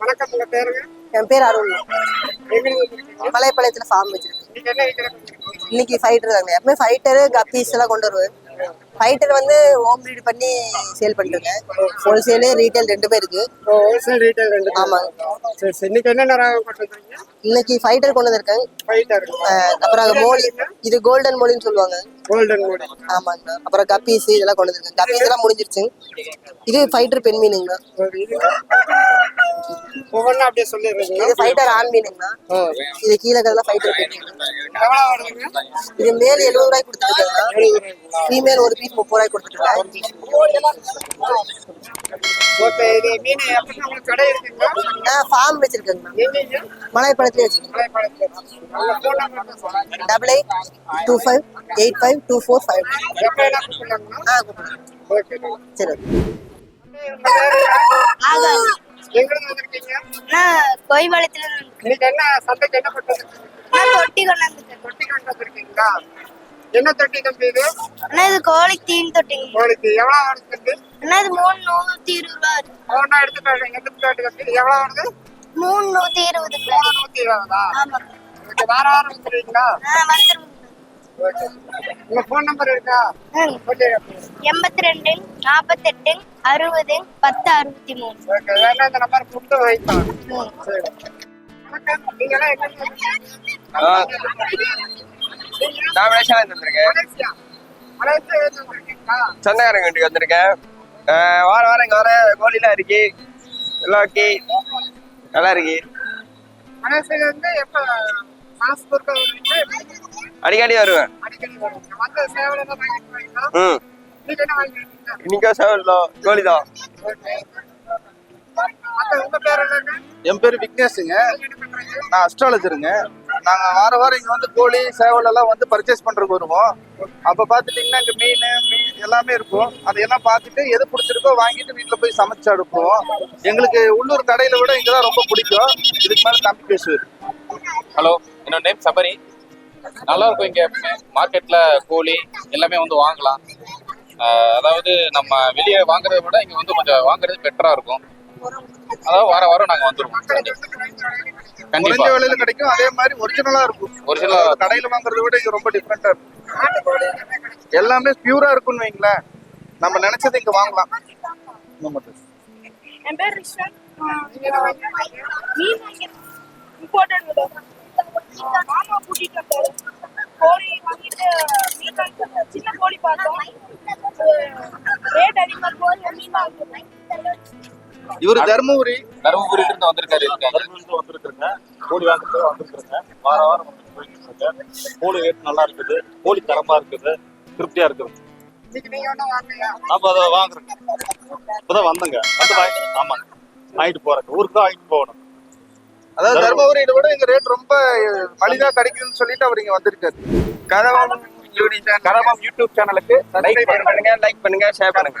வணக்கம் உங்க பேருங்க என் பேர் அருண். மலைப்பாளையத்துல ஃபார்ம் வச்சிருக்கேன். இன்னைக்கு ஃபைட்டர் தாங்க. எப்பவுமே ஃபைட்டரு கப்பீஸ் எல்லாம் கொண்டு வருவேன் ஃபைட்டர் வந்து ஹோம் ப்ரீட் பண்ணி சேல் பண்ணிருக்கேன் ஹோல்சேலு ரீட்டைல் ரெண்டுமே இருக்கு. ஹோல்சேல் ரீட்டைல் ரெண்டு ஆமாங்க சரி சரி. இன்னைக்கு என்னென்ன ராகம் இன்னைக்கு ஃபைட்டர் கொண்டு வந்திருக்கேன். ஃபைட்டர் அப்புறம் மோலி. இது கோல்டன் மோலின்னு சொல்லுவாங்க. கோல்டன் மோடி ஆமாங்கண்ணா அப்புறம் கப்பீஸ் இதெல்லாம் கொண்டு வந்திருக்கேன். கப்பீஸ் எல்லாம் முடிஞ்சிருச்சு. இது ஃபைட்டர் பெண் மீனுங்கண்ணா. ஒவ்வொன்றும் அப்படியே சொல்லிடுறீங்களா? இது ஃபைட்டர் ஆண் மீனுங்கண்ணா. ஓ. இது கீழே இருக்கிறதுலாம் ஃபைட்டர் பெண் இது மேல் எழுபது ரூபாய் கொடுத்துருக்கேன் ஃபீமேல் ஒரு பீஸ் முப்பது ரூபாய் கொடுத்துருக்கேன் ஓகே இது மீன் எப்படி உங்களுக்கு கடை இருக்குங்களா? நான் ஃபார்ம் வச்சிருக்கேன் மட்டும் சொல்லுங்க. Double eight two five eight five two four five ஆ சரி இன்னைக்கு என்ன சந்தைக்கு என்ன பண்றது நான் தொட்டி கொண்டாந்துருக்கேன் தொட்டி கொண்டு வந்திருக்கீங்களா? என்ன தொட்டி தம்பி இது? அண்ணா இது கோழிக்கு தீன் தொட்டிங்க. உங்களுக்கு எவ்வளோ வருது தம்பி அண்ணா இது மூணு நூத்தி இருபது ரூபா வருது. ஒவ்வொன்றா எடுத்துட்டு எடுத்துட்டு தம்பி எவ்வளோ வருது? மூணு நூத்தி இருபது மூணு நூற்றி இருபதா? ஓகே வார வாரம் வந்துருவீங்களா? ஓகே. உங்க ஃபோன் நம்பர் இருக்கா? எண்பத்தி ரெண்டு நாற்பத்தெட்டு அறுபது பத்து அறுபத்தி மூணு இந்த நம்பர் கூப்பிட்டு வைக்கலாம் ம். நான் மலேசியால வந்திருக்கேன். சொந்தக்காரங்க வீட்டுக்கு வந்திருக்கேன். வார வாரம் இங்க வர கோழிலாம் இருக்கு. எல்லாம் ஓகே. நல்லா இருக்கு. அடிக்கடி வருவேன். ம். வருவீங்க சேவல் தான் கோழி தான் பேர் என் பேர் விக்னேஷுங்க. நான் அஸ்ட்ராலஜருங்க நாங்க வார வாரம் இங்க வந்து கோழி சேவல் எல்லாம் வந்து பர்ச்சேஸ் பண்றதுக்கு வருவோம். அப்ப பாத்துட்டீங்கன்னா இங்க மீன் மீன் எல்லாமே இருக்கும். அதையெல்லாம் பார்த்துட்டு எது பிடிச்சிருக்கோ வாங்கிட்டு வீட்டுல போய் சமைச்சு அடுப்போம். எங்களுக்கு உள்ளூர் கடையில விட இங்கதான் ரொம்ப பிடிக்கும். இதுக்கு மேல தம்பி பேசுவார். ஹலோ என்னோட நேம் சபரி. நல்லா இருக்கும் இங்க மார்க்கெட்ல கோழி எல்லாமே வந்து வாங்கலாம். அதாவது நம்ம வெளியே வாங்குறதை விட இங்க வந்து கொஞ்சம் வாங்குறது பெட்டரா இருக்கும். அதாவது வார வாரம் நாங்க வந்துருவோம். கண்டிப்பா. விலையில கிடைக்கும். அதே மாதிரி ஒரிஜினலா இருக்கும். அதாவது கடையில வாங்குறதை விட இங்க ரொம்ப டிஃப்ரெண்டா இருக்கும். எல்லாமே பியூரா இருக்கும்னு வைங்களேன். நம்ம நினைச்சது இங்க வாங்கலாம். கோழி வாங்கிட்டு மீன் வாங்கிட்டு வந்தாரு. சின்ன கோழி பார்த்தோம். ரேட் அதிகமா கோழி மீன் வாங்கிட்டு இவரு தர்மபுரி. தருமபுரியில இருந்து வந்திருக்காரு இருக்காங்க. வந்திருக்குங்க கோழி வாங்கிட்டு வந்திருக்குங்க வார வாரம் போயிட்டு இருக்கேன் கோழி ரேட் நல்லா இருக்குது. கோழி தரமா இருக்குது. திருப்தியா இருக்குது. நம்ம அதை வாங்குறோங்க. இப்பதான் வந்தங்க. வந்து வாங்கி ஆமாங்க வாங்கிட்டு போறேங்க. ஊருக்கு தான் வாங்கிட்டு போகணும். அதாவது தர்மபுரியில விட இங்க ரேட் ரொம்ப மலிதா கிடைக்குதுன்னு சொல்லிட்டு அவர் இங்க வந்திருக்காரு. கதவம் யூனிட் கதவம் யூடியூப் சேனலுக்கு லைக் பண்ணுங்க. லைக் பண்ணுங்க ஷேர் பண்ணுங்க.